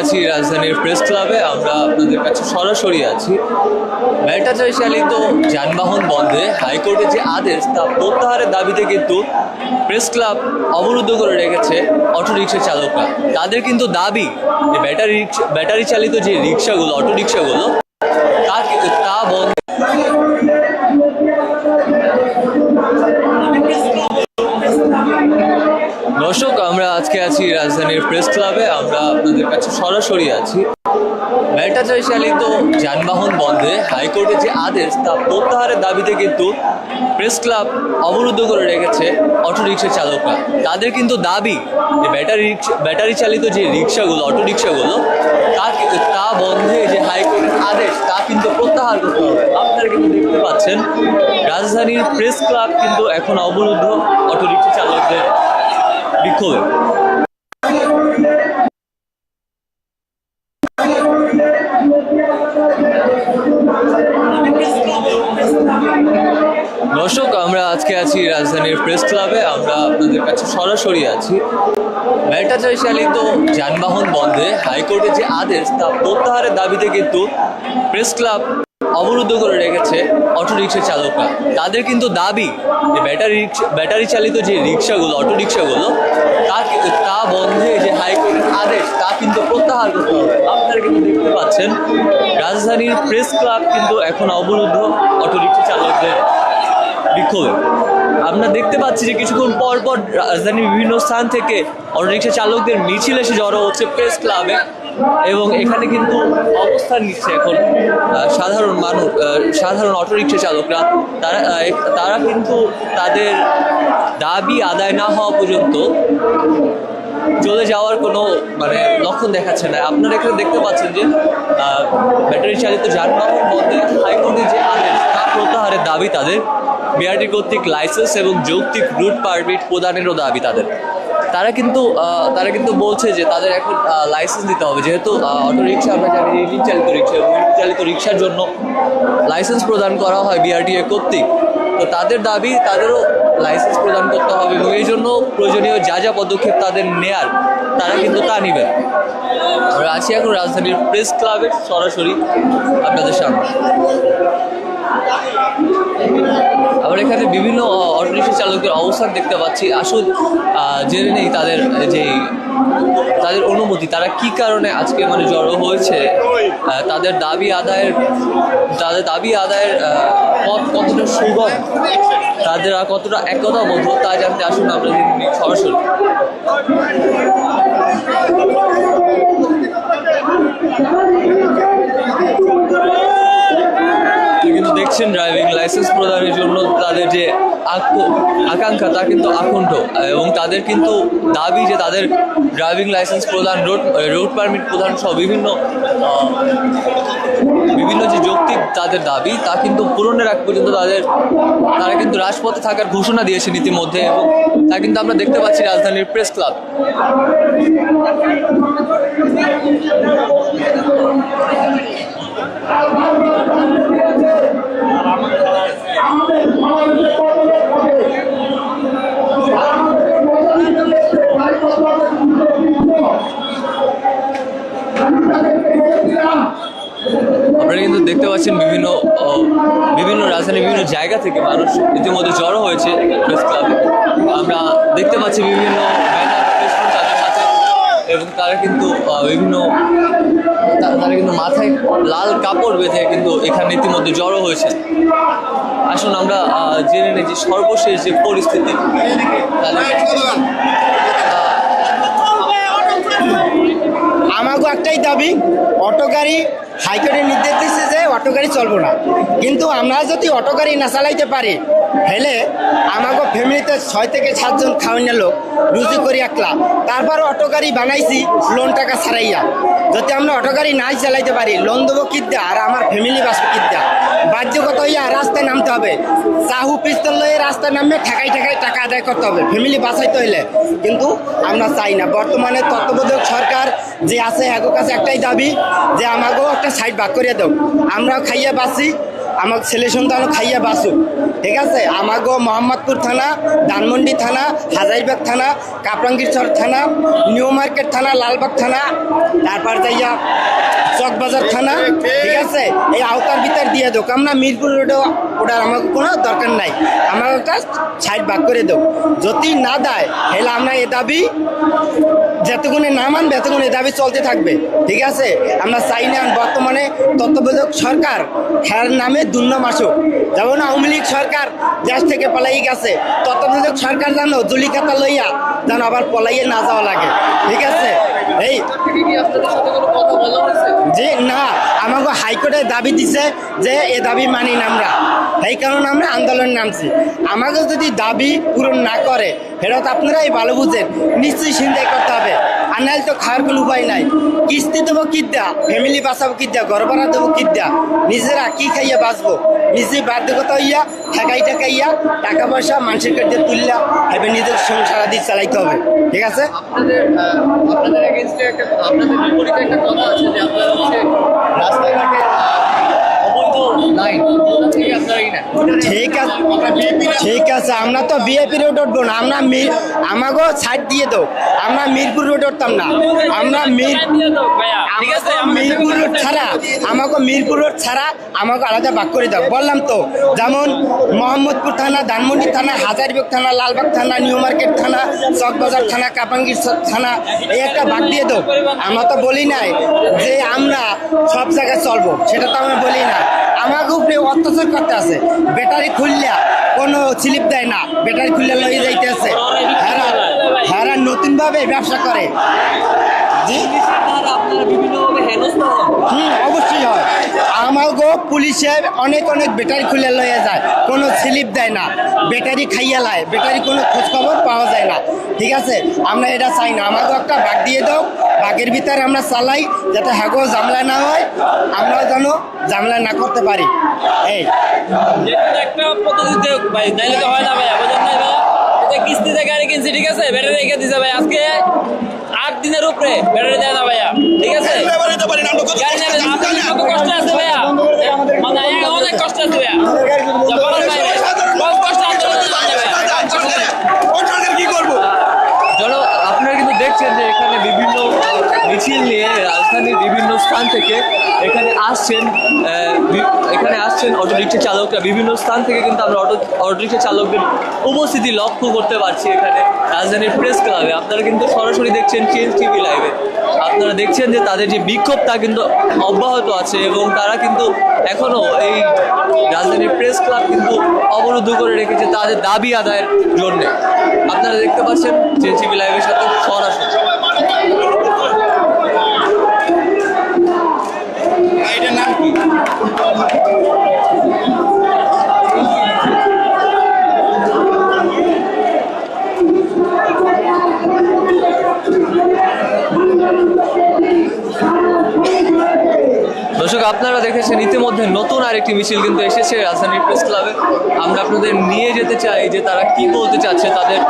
আছি রাজধানীর প্রেস ক্লাবে, আমরা আপনাদের কাছে সরাসরি আছি। ব্যাটারি চালিত যানবাহন বন্ধে হাইকোর্টের যে আদেশ, তা প্রত্যাহারের দাবিতে কিন্তু প্রেস ক্লাব অবরুদ্ধ করে রেখেছে অটোরিকশা চালকরা। তাদের কিন্তু দাবি যে ব্যাটারি ব্যাটারি চালিত যে রিক্সাগুলো অটো রিক্সাগুলো তা তা বন্ধ দর্শক, আমরা আজকে আছি রাজধানীর প্রেস ক্লাবে। আমরা আপনাদের কাছে সরাসরি আছি। ব্যাটারি চালিত যানবাহন বন্ধে। হাইকোর্টের যে আদেশ, তা প্রত্যাহারের দাবিতে কিন্তু প্রেস ক্লাব অবরুদ্ধ করে রেখেছে অটোরিকশা চালকরা। তাদের কিন্তু দাবি যে ব্যাটারি ব্যাটারি চালিত যে রিক্সাগুলো অটো রিক্সাগুলো তা তা বন্ধে যে হাইকোর্টের আদেশ, তা কিন্তু প্রত্যাহার করতে হবে। আপনারা কিন্তু দেখতে পাচ্ছেন, রাজধানীর প্রেস ক্লাব কিন্তু এখন অবরুদ্ধ অটোরিকশা চালকদের। বিক্ষোভে। দর্শক, আমরা আজকে আছি রাজধানীর প্রেস ক্লাবে। আমরা আপনাদের কাছে সরাসরি আছি। ব্যাটারি চালিত যানবাহন বন্ধে। হাইকোর্টের যে আদেশ, তা প্রত্যাহারের দাবিতে কিন্তু প্রেস ক্লাব অবরুদ্ধ করে রেখেছে অটোরিকশা চালকরা। তাদের কিন্তু দাবি যে ব্যাটারি রিক্সা ব্যাটারি চালিত যে রিক্সাগুলো অটো রিক্সাগুলো তা তা বন্ধে যে হাইকোর্টের আদেশ, তা কিন্তু প্রত্যাহার করতে হবে। আপনারা কিন্তু দেখতে পাচ্ছেন, রাজধানীর প্রেস ক্লাব কিন্তু এখন অবরুদ্ধ অটোরিকশা চালকদের বিক্ষোভে। আমরা দেখতে পাচ্ছি যে কিছুক্ষণ পর পর রাজধানীর বিভিন্ন স্থান থেকে অটোরিকশা চালকদের মিছিল এসে জড়ো হচ্ছে প্রেস ক্লাবে। এবং এখানে কিন্তু অবস্থান নিচ্ছে এখন সাধারণ মানুষ সাধারণ অটোরিকশা চালকরা। তারা তারা কিন্তু তাদের দাবি আদায় না হওয়া পর্যন্ত চলে যাওয়ার কোনো মানে লক্ষণ দেখাচ্ছে না। আপনারা এখানে দেখতে পাচ্ছেন যে ব্যাটারি চালিত যানবাহন বন্ধে হাইকোর্টের যে আদেশ, তা প্রত্যাহারের দাবি তাদের। বিআরটি কর্তৃক লাইসেন্স এবং যৌক্তিক রুট পারমিট প্রদানেরও দাবি তাদের। তারা কিন্তু তারা কিন্তু বলছে যে তাদের এখন লাইসেন্স দিতে হবে। যেহেতু অটো রিক্সা আমরা জানি ইঞ্জিন চালিত রিক্সা এবং ইঞ্জিন চালিত রিক্সার জন্য লাইসেন্স প্রদান করা হয় বিআরটিএ কর্তৃক। তো তাদের দাবি, তাদেরও লাইসেন্স প্রদান করতে হবে এবং এই জন্য প্রয়োজনীয় যা যা পদক্ষেপ তাদের নেয়ার, তারা কিন্তু তা নেবেন আমরা আছি এখন রাজধানীর প্রেস ক্লাবের সরাসরি আপনাদের সামনে। আমরা এখানে বিভিন্ন অটোরিক্সা চালকের অবস্থান দেখতে পাচ্ছি। আহ, জেনে নেই তাদের যে তাদের অনুমতি তারা কি কারণে আজকে মানে জড়ো হয়েছে? তাদের দাবি আদায়ের তাদের দাবি আদায়ের পথ কতটা সুগম? তাদের কতটা একতাবদ্ধ তা জানতে আসুন আমরা সরাসরি। দেখছেন ড্রাইভিং লাইসেন্স প্রদানের জন্য তাদের যে আক- আকাঙ্ক্ষা, তা কিন্তু আকণ্ঠ। এবং তাদের কিন্তু দাবি যে তাদের ড্রাইভিং লাইসেন্স প্রদান রোড রোড পারমিট প্রদান সহ বিভিন্ন বিভিন্ন যে যৌক্তিক তাদের দাবি, তা কিন্তু পূরণের আগ পর্যন্ত তাদের, তারা কিন্তু রাজপথে থাকার ঘোষণা দিয়েছেন ইতিমধ্যে এবং তা কিন্তু আমরা দেখতে পাচ্ছি রাজধানীর প্রেস ক্লাব আপনারা কিন্তু দেখতে পাচ্ছেন বিভিন্ন বিভিন্ন রাজধানীর বিভিন্ন জায়গা থেকে মানুষ ইতিমধ্যে জড়ো হয়েছে প্রেস ক্লাবে। আমরা দেখতে পাচ্ছি বিভিন্ন এবং তারা কিন্তু বিভিন্ন তারা কিন্তু মাথায় লাল কাপড় বেঁধে কিন্তু এখানে ইতিমধ্যে জড়ো হয়েছে আসুন আমরা জেনে নিই যে সর্বশেষ যে পরিস্থিতি আমাকে একটাই দাবি অটো গাড়ি হাইকোর্টের নির্দেশ অটো গাড়ি চলবো না। কিন্তু আমরা যদি অটো গাড়ি না চালাইতে পারি, হেলে আমাকে ফ্যামিলিতে ছয় থেকে সাতজন খাওয়ানোর লোক রুজি করি একলা তারপর অটো গাড়ি বানাইছি, লোন টাকা ছাড়াইয়া। যদি আমরা অটো গাড়ি নাই চালাইতে পারি, লোন দেবো কিদ্দা আর আমার ফ্যামিলি বাস কিদ্দা বাধ্যগত হইয়া রাস্তায় নামতে হবে। চাহু পিস্তল লয়ে রাস্তায় নামে ঠেকাই ঠেকাই টাকা আদায় করতে হবে। ফ্যামিলি বাঁচাইতে হইলে। কিন্তু আমরা চাই না। বর্তমানে তত্ত্বাবধায়ক সরকার যে আছে, এগো কাছে একটাই দাবি যে আমাকেও একটা সাইড ভাগ করিয়ে দাও। আমরাও খাইয়ে বাঁচি, আমার ছেলে সন্তান খাইয়া বাসুক ঠিক আছে? আমাগো মোহাম্মদপুর থানা, ধানমন্ডি থানা, হাজারিবাগ থানা, কাপরাঙ্গীরচর থানা, নিউ মার্কেট থানা, লালবাগ থানা, তারপর যাইয়া চকবাজার থানা, ঠিক আছে? এই আওতার ভিতর দিয়ে দোক আমরা মিরপুর রোডে ওটার আমাকে কোনো দরকার নাই। আমার ওটা সাইড ভাগ করে দেবো যদি না দেয়, তাহলে আমরা এ দাবি যতক্ষণে না মানবে এতক্ষণে দাবি চলতে থাকবে। ঠিক আছে? আমরা চাই না বর্তমানে তত্ত্বাবধায়ক সরকার খেলার নামে দুর্নাম আসুক। যেমন আওয়ামী লীগ সরকার দেশ থেকে পালাই গেছে। তত্ত্বাবধায়ক সরকার জানো, জুলিখাতা লইয়া যেন আবার পলাইয়ে না যাওয়া লাগে। ঠিক আছে? এই যে না, আমাকে হাইকোর্টে দাবি দিছে যে এ দাবি মানি না আমরা। এই কারণে আমরা আন্দোলন নামছি। আমাকে যদি দাবি পূরণ না করে সেটা তো আপনারাই ভালো বুঝেন। নিশ্চয়ই চিন্তাই করতে হবে। আর নাহলে তো খাওয়ার কোনো উপায় নাই। কিস্তি দেবো কি দেয়া ফ্যামিলি বাঁচাবো কি দেয়া ঘর ভাড়া দেবো কি দেয়া নিজেরা কি খাইয়া বাঁচবো? নিজে বাধ্যকতা হইয়া, ঠেকাই ঠেকাইয়া টাকা পয়সা মানুষের কাছে তুললা এবার নিজের সংসার আদি চালাইতে হবে। ঠিক আছে? আপনাদের আপনাদের একটা কথা আছে যে আপনারা রাস্তাঘাটে আহ, অবৈধ লাইন ওটা থেকে আপনারা এই নেন ঠিক আছে ঠিক আছে আমরা তো বিএপি রোড উঠবো না আমরা মির আমাকেও ছাড় দিয়ে দাও আমরা মিরপুর রোড উঠতাম না। আমরা মির ঠিক আছে আমাকে মিরপুর রোড ছাড়া আমাকে মিরপুর রোড ছাড়া আমাকে আলাদা ভাগ করে দাও। বললাম তো যেমন মোহাম্মদপুর থানা ধানমন্ডি থানা হাজারিবাগ থানা লালবাগ থানা নিউ মার্কেট থানা চকবাজার থানা কাপাঙ্গির থানা এই একটা ভাগ দিয়ে দাও। আমরা তো বলি নাই যে আমরা সব জায়গায় চলবো সেটা তো আমরা বলি না। আমাকে উপরে অত্যাচার করতে আছে। ব্যাটারি খুললা কোনো স্লিপ দেয় না। ব্যাটারি খুললে লয়ে যাইতে আছে। হারা হারা নতুনভাবে ব্যবসা করে। জি? হুম অবশ্যই হয়। আমাগো পুলিশে অনেক অনেক ব্যাটারি খুলে লয়ে যায়। কোনো স্লিপ দেয় না। ব্যাটারি খাইয়া লায়। ব্যাটারি কোনো খোঁজ খবর পাওয়া যায় না। ঠিক আছে? আমরা এটা চাই না। আমাকে একটা ভাগ দিয়ে দাও। ভাগের ভিতরে আমরা চালাই যাতে হাগো জামলা না হয় আমরাও যেন জামলা না করতে পারি। এই। একটা পদ্ধতিতে ভাই নাইলে তো হয় না ভাই বুঝেন নাই ভাই। এটা কিস্তিতে গাড়ি কিনছি ঠিক আছে? ব্যাটারি রেখে দিছে ভাই আজকে আট দিনের উপরে ব্যাটারি দেয় না ভাইয়া ঠিক আছে? কষ্ট আছে ভাইয়া? মানে অনেক কষ্ট আছে ভাইয়া যা বলার বাইরে কম কষ্ট আন্দোলন চলছে ভাইয়া কি করব জন আপনারা কিন্তু দেখছেন যে এখানে বিভিন্ন মিছিল নিয়ে রাজধানীর বিভিন্ন স্থান থেকে এখানে আসছেন এখানে আসছেন অটো রিক্সা চালকরা। বিভিন্ন স্থান থেকে কিন্তু আমরা অটো অটো রিক্সা চালকদের উপস্থিতি লক্ষ্য করতে পারছি এখানে রাজধানীর প্রেস ক্লাবে। আপনারা কিন্তু সরাসরি দেখছেন চেঞ্জ টিভি লাইভে আপনারা দেখছেন যে তাদের যে বিক্ষোভ তা কিন্তু অব্যাহত আছে এবং তারা কিন্তু এখনও এই রাজধানীর প্রেস ক্লাব কিন্তু অবরুদ্ধ করে রেখেছে তাদের দাবি আদায়ের জন্যে। আপনারা দেখতে পাচ্ছেন টিভি লাইভের সাথে সরাসরি এটার নাম কি? দর্শক আপনারা দেখেছেন ইতিমধ্যে নতুন আরেকটি মিছিল কিন্তু এসেছে রাজধানীর প্রেস ক্লাবে। আমরা আপনাদের নিয়ে যেতে চাই যে তারা কি বলতে চাচ্ছে তাদের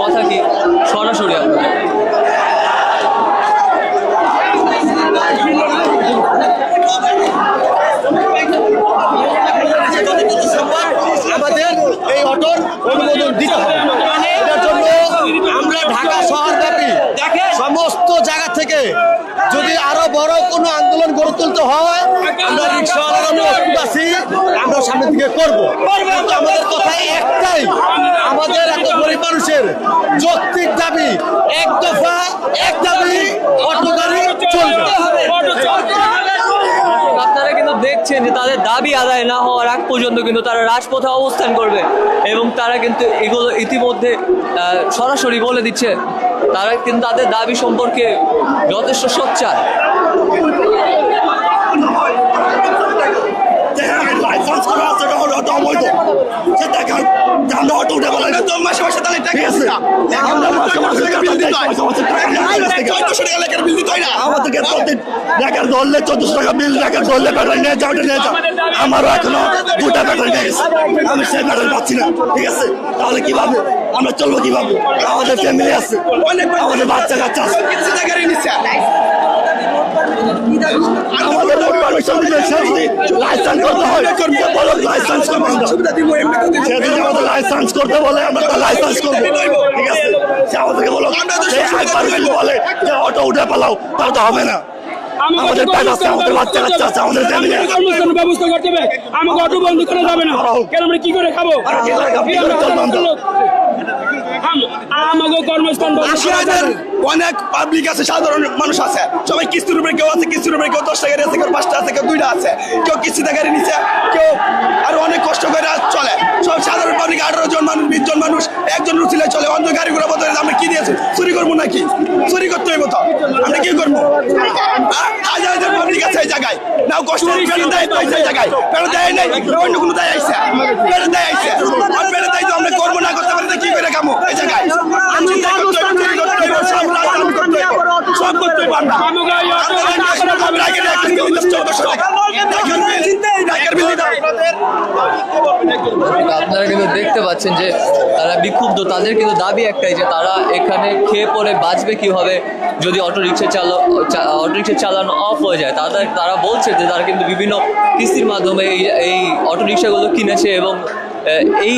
কথা কি? সরাসরি আপনাদের আমাদের এই অটোর অনুমোদন দিতে হবে। এটার জন্য আমরা ঢাকা শহরব্যাপী সমস্ত থেকে যদি আরও বড় কোনো আন্দোলন গড়ে তুলতে হয়, আমরা রিক্সাওয়ালারা আমরা সামনের দিকে করব। কিন্তু আমাদের কথা একটাই, আমাদের এত গরিব মানুষের যৌক্তিক দাবি, এক দফা এক দাবি অটো গাড়ি চলবে। দেখছেন যে তাদের দাবি আদায় না হওয়ার আগ পর্যন্ত কিন্তু তারা রাজপথে অবস্থান করবে এবং তারা কিন্তু এগুলো ইতিমধ্যে সরাসরি বলে দিচ্ছে। তারা কিন্তু তাদের দাবি সম্পর্কে যথেষ্ট সোচ্চার লাইসেন্স করা আছে যখন অটো অবৈধ সে দেখান যে আমরা অটো উঠে বলাই তো মাসে মাসে তাহলে টাকা আছে আমরা মাসে মাসে বিল দিতে হয় চোদ্দশো টাকা লেখার বিল দিতে হয় না প্রতি টাকার ধরলে চোদ্দশো টাকা বিল টাকার ধরলে ব্যাটারি নিয়ে যাও নিয়ে যাও। আমারও এখনও দুটা ব্যাটারি নিয়ে গেছে। আমি সেই ব্যাটারি পাচ্ছি না ঠিক আছে? তাহলে কীভাবে আমরা চলবো কীভাবে আমাদের ফ্যামিলি আছে। আমাদের বাচ্চা কাচ্চা আছে। আমাদের পারমিশন দিলে লাইসেন্স করতে হয় বলো লাইসেন্স করব আমরা। আমাদের লাইসেন্স করতে বলে আমরা লাইসেন্স করব। ঠিক আছে? সে আমাদেরকে বলো সে একবার বলে যে অটো উঠে পালাও তাও তো হবে না। আমাদের আছে আমাদের বাচ্চা কাচ্চা আছে আমাদের ফ্যামিলি কর্মস্থানের ব্যবস্থা করতে হবে আমাকে অটো বন্ধ করা যাবে না? কেন আমরা কি করে খাব? আমাকে কর্মস্থান। অনেক পাবলিক আছে সাধারণ মানুষ আছে। সবাই কিস্তির উপরে কেউ আছে কিস্তির উপরে কেউ দশটা গাড়ি আছে কেউ পাঁচটা আছে কেউ দুইটা আছে। কেউ কিস্তিতে গাড়ি নিচ্ছে কেউ আর অনেক কষ্ট করে চলে। সব সাধারণ পাবলিক আঠারো জন মানুষ বিশ জন মানুষ একজন রুচিলে চলে। অন্য গাড়িগুলো বদলে আমরা কি দিয়েছি? চুরি করব নাকি? চুরি করতে হইব তো আমরা কি করব আ- হাজার হাজার পাবলিক আছে এই জায়গায় নাও কষ্ট দেয় তো এই জায়গায়। ফেরত দেয় নাই। অন্য কোনো দেয় আইসে। ফেরত দেয় আইসে আর ফেরত দেয় তো আমরা করব না করতে পারি তো কি করে কামো এই জায়গায় আমি চিন্তা করতে হইব, চুরি করতে হইব, সব রাজনীতি করতে হইব, সব করতে হইব আমরা। আমাকে এই অটো আমরা আমরা আগে একটা বিল দিচ্ছি, চৌদ্দশো টাকা। টাকার বিল, টাকার বিল দিতে হবে। আপনারা কিন্তু দেখতে পাচ্ছেন যে তারা বিক্ষুব্ধ। তাদের কিন্তু দাবি একটাই যে তারা এখানে খেয়ে পরে বাঁচবে কীভাবে যদি অটো রিক্সা চালা অটো রিক্সা চালানো অফ হয়ে যায়। তাদের তারা বলছে যে তারা কিন্তু বিভিন্ন কিস্তির মাধ্যমে এই এই অটো রিক্সাগুলো কিনেছে এবং এই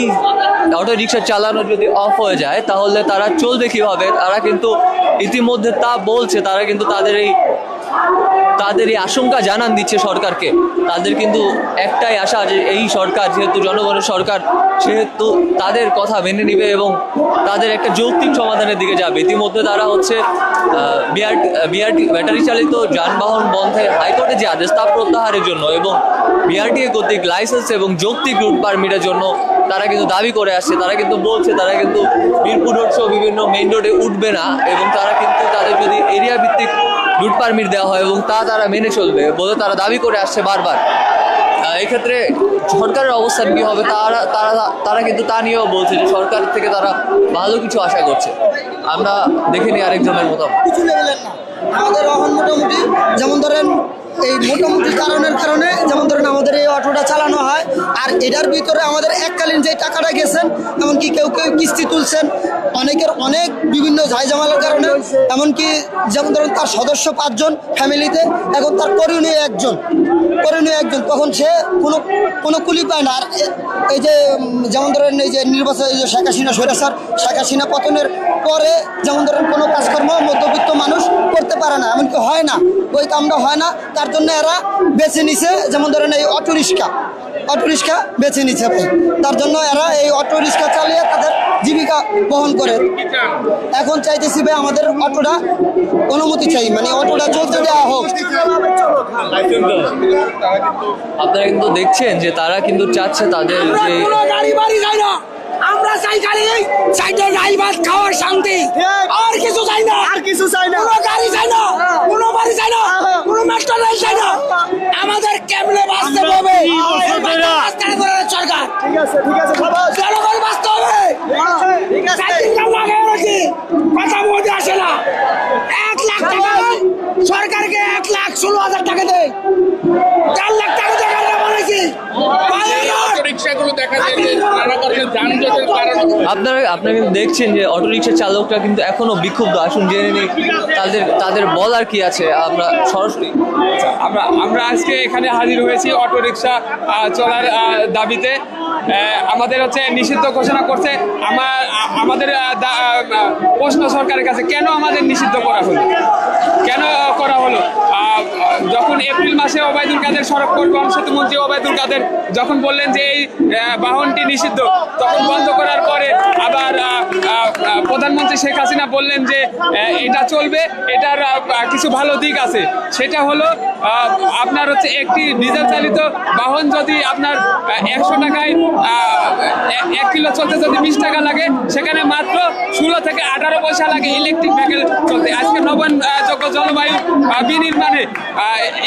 অটো রিক্সা চালানো যদি অফ হয়ে যায়, তাহলে তারা চলবে কীভাবে? তারা কিন্তু ইতিমধ্যে তা বলছে। তারা কিন্তু তাদের এই তাদের এই আশঙ্কা জানান দিচ্ছে সরকারকে। তাদের কিন্তু একটাই আশা যে এই সরকার যেহেতু জনগণের সরকার, সেহেতু তাদের কথা মেনে নিবে এবং তাদের একটা যৌক্তিক সমাধানের দিকে যাবে। ইতিমধ্যে তারা হচ্ছে বিআরটি বিআরটি ব্যাটারি চালিত যানবাহন বন্ধে হাইকোর্টে যে আদেশ, তা প্রত্যাহারের জন্য এবং বিআরটিএ কর্তৃক লাইসেন্স এবং যৌক্তিক রুট পারমিটের জন্য তারা কিন্তু দাবি করে আসছে। তারা কিন্তু বলছে, তারা কিন্তু মিরপুর রোড সহ বিভিন্ন মেইন রোডে উঠবে না এবং তারা কিন্তু তাদের যদি এরিয়া ভিত্তিক রুট পারমিট দেওয়া হয় এবং তা তারা মেনে চলবে বলে তারা দাবি করে আসছে বারবার। এক্ষেত্রে সরকারের অবস্থান কী হবে তারা তারা তারা কিন্তু তা নিয়েও বলছে যে সরকার থেকে তারা ভালো কিছু আশা করছে। আমরা দেখে নিই আরেকজনের মতামত। কিছু আমাদের মোটামুটি, যেমন ধরেন এই মোটামুটি কারণের কারণে, যেমন ধরেন আমাদের এই অটোটা চালানো হয়, আর এটার ভিতরে আমাদের এককালীন যে টাকাটা গেছেন, এমনকি কেউ কেউ কিস্তি তুলছেন, অনেকের অনেক বিভিন্ন ঝাইঝামেলার কারণে, এমনকি যেমন ধরেন তার সদস্য পাঁচজন ফ্যামিলিতে, এখন তার করণীয় একজন করণীয় একজন, তখন সে কোনো কোনো কুলি পায় না। আর এই যে যেমন ধরেন এই যে নির্বাচন এই যে শেখ হাসিনা সৈরাসার শেখ হাসিনা পতনের পরে যেমন ধরেন কোনো কাজকর্ম মধ্যবিত্ত মানুষ করতে পারে না এমনকি হয় না। ওই কামটা হয় না তার জন্য এরা বেছে নিছে যেমন ধরেন এই অটো রিক্সা। অটো রিক্সা বেছে নিচ্ছে ভাই তার জন্য এরা এই অটো রিক্সা চালিয়ে তাদের জীবিকা বহন করে। এখন চাইতেছি ভাই আমাদের অটোটা অনুমতি চাই মানে অটোটা চলতে দেওয়া হোক। আপনারা কিন্তু দেখছেন যে তারা কিন্তু চাচ্ছে তাদের যে চাই গাড়ি সাইডে গাই ভাত খাওয়ার শান্তি। আর কিছু চাই না। আর কিছু চাই না। কোনো গাড়ি চাই না কোনো বাড়ি চাই না কোনো মাস্টার নাই চাই না। আমাদের কেমনে বাঁচতে হবে সরকার ঠিক আছে ঠিক আছে। জনগণ বাঁচতে হবে ঠিক আছে চার দিন কাল লাগে নাকি কথা মধ্যে আসে না এক লাখ টাকা সরকারকে এক লাখ ষোলো হাজার টাকা দেয় চার লাখ টাকা দিয়ে গাড়ি বানাইছি রিক্সাগুলো দেখা যায় যে নানা ধরনের যানজটের কারণে আপনারা আপনারা কিন্তু দেখছেন যে অটোরিকশা চালকরা কিন্তু এখনও বিক্ষুব্ধ। আসুন জেনে নিই তাদের তাদের বলার কি আছে আমরা সরাসরি আমরা আমরা আজকে এখানে হাজির হয়েছি অটো রিক্সা চলার দাবিতে। আমাদের হচ্ছে নিষিদ্ধ ঘোষণা করছে। আমার আমাদের প্রশ্ন সরকারের কাছে কেন আমাদের নিষিদ্ধ করা হলো? কেন করা হলো? যখন এপ্রিল মাসে ওবায়দুল কাদের সড়ক পরিবহন সেতু মন্ত্রী ওবায়দুল কাদের যখন বললেন যে এই বাহনটি নিষিদ্ধ তখন বন্ধ করার পরে আবার প্রধানমন্ত্রী শেখ হাসিনা বললেন যে এটা চলবে এটার কিছু ভালো দিক আছে। সেটা হলো আপনার হচ্ছে একটি ডিজেল চালিত বাহন যদি আপনার একশো টাকায় এক কিলো চলতে যদি বিশ টাকা লাগে সেখানে মাত্র ষোলো থেকে আঠারো পয়সা লাগে ইলেকট্রিক ভেহিকেল চলতে। আজকে নবায়ন আহ, যোগ্য জলবায়ু বিনির্মাণে।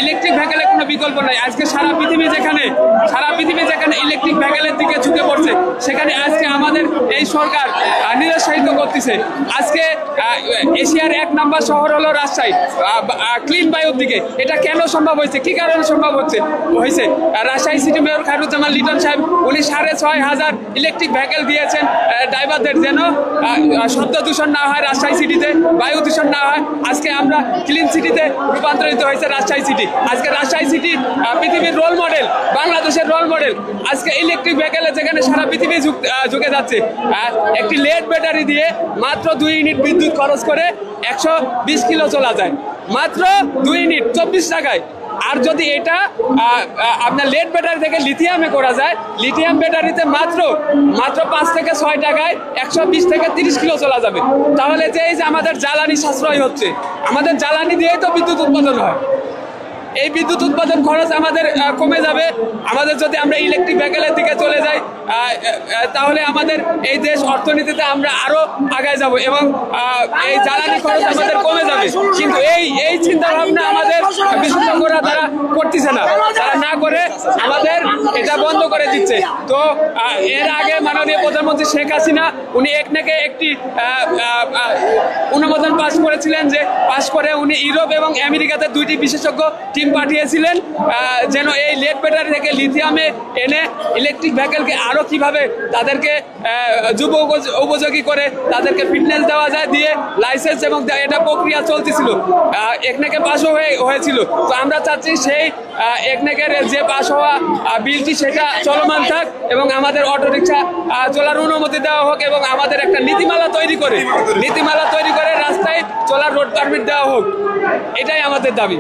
ইলেকট্রিক ভেহিকেলের কোনো বিকল্প নাই। আজকে সারা পৃথিবী যেখানে, সারা পৃথিবী যেখানে ইলেকট্রিক ভেহিকেলের দিকে ঝুঁকে পড়ছে, সেখানে আজকে আমাদের এই সরকার নিরুৎসাহিত করতেছে। আজকে এশিয়ার এক নাম্বার শহর হলো রাজশাহী ক্লিন বায়ুর দিকে। এটা কেন সম্ভব হয়েছে? কি কারণে সম্ভব হচ্ছে? হয়েছে রাজশাহী সিটি মেয়র খায়রুজ্জামান লিটন সাহেব, উনি সাড়ে ছয় হাজার ইলেকট্রিক ভেহিকেল দিয়েছেন ড্রাইভারদের যেন শব্দ দূষণ না হয় রাজশাহী সিটিতে বায়ু দূষণ না হয়। আজকে আমরা ক্লিন সিটিতে রূপান্তরিত হয়েছে রাজশাহী সিটি। আজকে রাজশাহী সিটি পৃথিবীর রোল মডেল বাংলাদেশের রোল মডেল আজকে ইলেকট্রিক ভেহিকেলে যেখানে সারা পৃথিবী ঝুঁক- যাচ্ছে একটি লেড ব্যাটারি দিয়ে মাত্র দুই ইউনিট বিদ্যুৎ খরচ করে একশো বিশ কিলো চলা যায়। মাত্র দুই ইউনিট চব্বিশ টাকায়। আর যদি এটা আপনার লেড ব্যাটারি থেকে লিথিয়ামে করা যায় লিথিয়াম ব্যাটারিতে মাত্র মাত্র পাঁচ থেকে ছয় টাকায় একশো বিশ থেকে তিরিশ কিলো চলা যাবে। তাহলে যে এই যে আমাদের জ্বালানি সাশ্রয় হচ্ছে, আমাদের জ্বালানি দিয়েই তো বিদ্যুৎ উৎপাদন হয়। এই বিদ্যুৎ উৎপাদন খরচ আমাদের কমে যাবে। আমাদের যদি আমরা ইলেকট্রিক ভেহিকেলের দিকে চলে যাই তাহলে আমাদের এই দেশ অর্থনীতিতে আমরা আরও আগায় যাব এবং এই জ্বালানি খরচ আমাদের কমে যাবে। কিন্তু এই এই চিন্তা ভাবনা আমাদের বিশেষজ্ঞরা তারা করতেছে না। তারা না করে আমাদের এটা বন্ধ করে দিচ্ছে। তো এর আগে মাননীয় প্রধানমন্ত্রী শেখ হাসিনা, উনি এক একনাকে একটি অনুমোদন পাশ করেছিলেন যে পাশ করে উনি ইউরোপ এবং আমেরিকাতে দুইটি বিশেষজ্ঞ টিম পাঠিয়েছিলেন যেন এই লেড ব্যাটারি থেকে লিথিয়ামে এনে ইলেকট্রিক ভেহিকেলকে আরও কীভাবে তাদেরকে যুব উপযোগী করে তাদেরকে ফিটনেস দেওয়া যায়, দিয়ে লাইসেন্স এবং এটা প্রক্রিয়া চলতেছিল। একনেকে পাশও হয়ে, হয়েছিল। তো আমরা চাচ্ছি সেই একনেকের যে পাশ হওয়া বিলটি সেটা চলমান থাক এবং আমাদের অটোরিকশা চলার অনুমতি দেওয়া হোক এবং আমাদের একটা নীতিমালা তৈরি করে, নীতিমালা তৈরি করে রাস্তায় চলার রোড পারমিট দেওয়া হোক। এটাই আমাদের দাবি।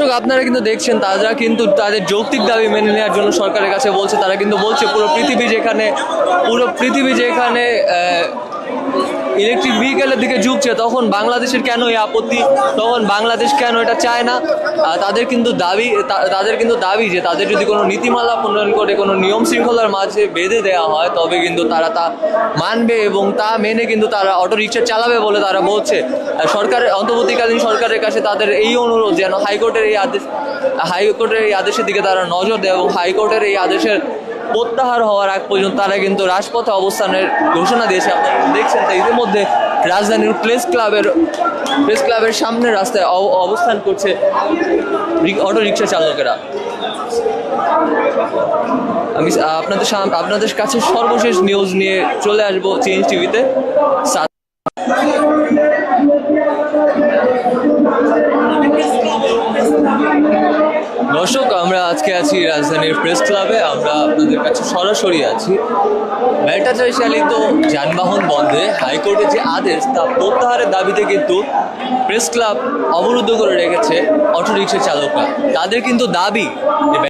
দর্শক, আপনারা কিন্তু দেখছেন, তারা কিন্তু তাদের যৌক্তিক দাবি মেনে নেওয়ার জন্য সরকারের কাছে বলছে। তারা কিন্তু বলছে, পুরো পৃথিবী যেখানে, পুরো পৃথিবী যেখানে ইলেকট্রিক ভেহিকেলের দিকে ঝুঁকছে, তখন বাংলাদেশের কেন এই আপত্তি? তখন বাংলাদেশ কেন এটা চায় না? তাদের কিন্তু দাবি তাদের কিন্তু দাবি যে তাদের যদি কোনো নীতিমালা প্রণয়ন করে, কোনো নিয়ম শৃঙ্খলার মাঝে বেঁধে দেওয়া হয়, তবে কিন্তু তারা তা মানবে এবং তা মেনে কিন্তু তারা অটো রিক্সা চালাবে বলে তারা বলছে। সরকারের অন্তর্বর্তীকালীন সরকারের কাছে তাদের এই অনুরোধ যেন হাইকোর্টের এই আদেশ, হাইকোর্টের এই আদেশের দিকে তারা নজর দেয় এবং হাইকোর্টের এই আদেশের প্রত্যাহার হওয়ার আগ পর্যন্ত তারা কিন্তু রাজপথে অবস্থানের ঘোষণা দিয়েছে। আপনারা দেখছেন তো ইতিমধ্যে রাজধানীর প্রেস ক্লাবের প্রেস ক্লাবের সামনে রাস্তায় অব- অবস্থান করছে অটো রিক্সা চালকেরা। আমি, আপনাদের আপনাদের কাছে সর্বশেষ নিউজ নিয়ে চলে আসব চেঞ্জ টিভিতে দর্শক আমরা আজকে আছি রাজধানীর প্রেস ক্লাবে। আমরা আপনাদের কাছে সরাসরি আছি। ব্যাটাচারী চালিত যানবাহন বন্ধে হাইকোর্টের যে আদেশ, তা প্রত্যাহারের দাবিতে কিন্তু প্রেস ক্লাব অবরুদ্ধ করে রেখেছে অটোরিকশা চালকরা। তাদের কিন্তু দাবি